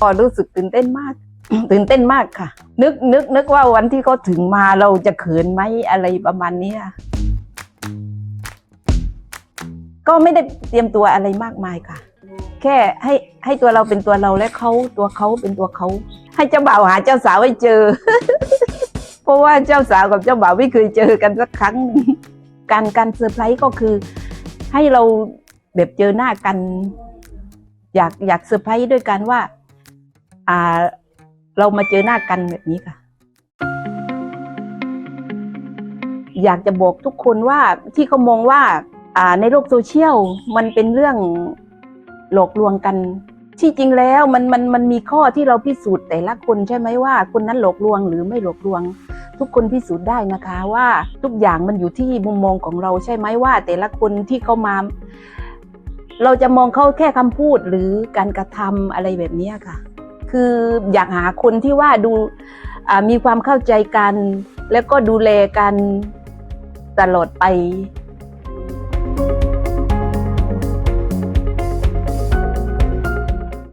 ก็รู้สึกตื่นเต้นมาก ตื่นเต้นมากค่ะ นึกนึกนึกว่าวันที่เขาถึงมาเราจะเขินไหมอะไรประมาณนี้ก็ไม่ได้เตรียมตัวอะไรมากมายค่ะ แค่ให้ให้ตัวเราเป็นตัวเราและเขาตัวเขาเป็นตัวเขา ให้เจ้าบ่าวหาเจ้าสาวให้เจอ เพราะว่าเจ้าสาวกับเจ้าบ่าวไม่เคยเจอกันสักครั้ง การการเซอร์ไพรส์ก็คือ ให้เราแบบเจอหน้ากัน อยากอยากเซอร์ไพรส์ด้วยกันว่า อ่า เรามาเจอหน้ากันแบบนี้ค่ะ อยากจะบอกทุกคนว่าที่เขามองว่าอ่าในโลกโซเชียลมันเป็นเรื่องหลอกลวงกัน ที่จริงแล้วมันมันมันมีข้อที่เราพิสูจน์แต่ละคนใช่ไหมว่า คนนั้นหลอกลวงหรือไม่หลอกลวง ทุกคนพิสูจน์ได้นะคะว่าทุกอย่างมันอยู่ที่มุมมองของเราใช่ไหมว่า แต่ละคนที่เขามา เราจะมองเขาแค่คำพูดหรือการกระทำอะไรแบบนี้ค่ะ คืออยากหาคนที่ว่าดูมีความเข้าใจกัน แล้วก็ดูแลกันตลอดไป